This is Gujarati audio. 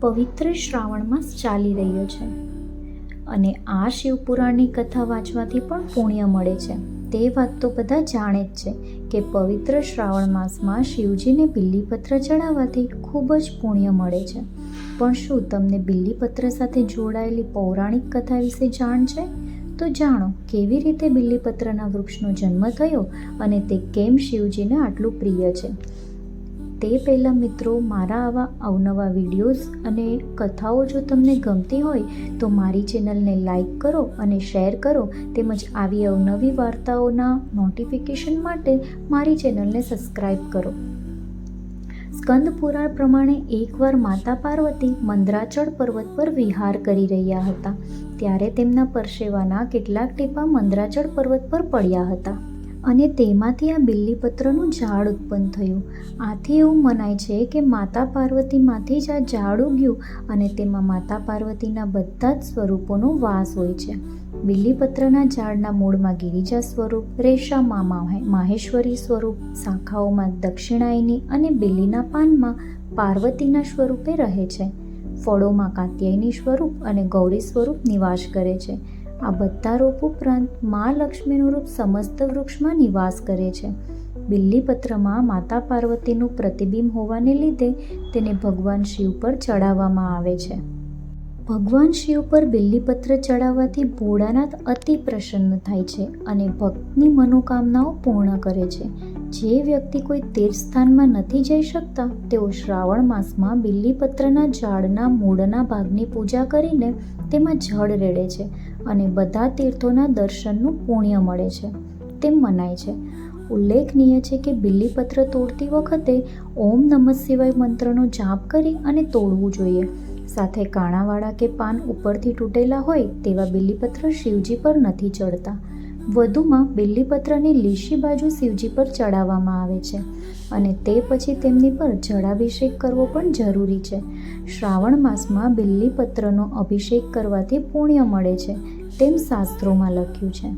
પવિત્ર શ્રાવણ માસ ચાલી રહ્યો છે. અને આ શિવપુરાણની કથા વાંચવાથી પણ પુણ્ય મળે છે. તે વાત તો બધા જાણે જ છે કે પવિત્ર શ્રાવણ માસમાં શિવજીને બિલ્લીપત્ર ચડાવવાથી ખૂબ જ પુણ્ય મળે છે. પણ શું તમને બિલ્લીપત્ર સાથે જોડાયેલી પૌરાણિક કથા વિશે જાણ છે? તો જાણો, કેવી રીતે બિલ્લીપત્રના વૃક્ષનો જન્મ થયો અને તે કેમ શિવજીને આટલું પ્રિય છે? તે પહેલાં મિત્રો મારા આવા અવનવા વિડીયોઝ અને કથાઓ જો તમને ગમતી હોય, તો મારી ચેનલને લાઈક કરો અને શેર કરો તેમજ આવી અવનવી વાર્તાઓના નોટિફિકેશન માટે મારી ચેનલને સબસ્ક્રાઈબ કરો. સ્કંદ પુરાણ પ્રમાણે એકવાર માતા પાર્વતી મંદરાચળ પર્વત પર વિહાર કરી રહ્યા હતા, ત્યારે તેમના પરસેવાના કેટલાક ટીપા મંદરાચળ પર્વત પર પડ્યા હતા. અને તેમાંથી આ બિલ્લીપત્રનું ઝાડ ઉત્પન્ન થયું. આથી એવું મનાય છે કે માતા પાર્વતીમાંથી જ આ ઝાડ ઉગ્યું અને તેમાં માતા પાર્વતીના બધા જ સ્વરૂપોનો વાસ હોય છે. બિલ્લીપત્રના ઝાડના મૂળમાં ગિરિજા સ્વરૂપ, રેશામાં માહે- માહેશ્વરી સ્વરૂપ, શાખાઓમાં દક્ષિણાયની અને બિલ્લીના પાનમાં પાર્વતીના સ્વરૂપે રહે છે. ફળોમાં કાત્યાયની સ્વરૂપ અને ગૌરી સ્વરૂપ નિવાસ કરે છે. આ બધા રૂપ ઉપરાંત મા લક્ષ્મીનું રૂપ સમસ્ત વૃક્ષમાં નિવાસ કરે છે. બિલ્લીપત્રમાં માતા પાર્વતીનું પ્રતિબિંબ હોવાને લીધે તેને ભગવાન શિવ પર ચડાવવામાં આવે છે. ભગવાન શિવ પર બિલ્લીપત્ર ચડાવવાથી ભોળાનાથ અતિ પ્રસન્ન થાય છે અને ભક્તની મનોકામનાઓ પૂર્ણ કરે છે. જે વ્યક્તિ કોઈ તીર્થસ્થાનમાં નથી જઈ શકતા, તેઓ શ્રાવણ માસમાં બિલ્લીપત્રના ઝાડના મૂળના ભાગની પૂજા કરીને તેમાં જળ રેડે છે અને બધા તીર્થોના દર્શનનું પુણ્ય મળે છે. તેમ મનાય છે. ઉલ્લેખનીય છે કે બિલ્લીપત્ર તોડતી વખતે ઓમ નમઃ શિવાય મંત્રનો જાપ કરી અને તોડવું જોઈએ. સાથે કાણાવાળા કે પાન ઉપરથી તૂટેલા હોય તેવા બિલ્લીપત્ર શિવજી પર નથી ચડતા. વધુમાં બિલ્લીપત્રની લીસી બાજુ શિવજી પર ચડાવવામાં આવે છે અને તે પછી તેમની પર જળાભિષેક કરવો પણ જરૂરી છે. શ્રાવણ માસમાં બિલ્લીપત્રનો અભિષેક કરવાથી પુણ્ય મળે છે તેમ શાસ્ત્રોમાં લખ્યું છે.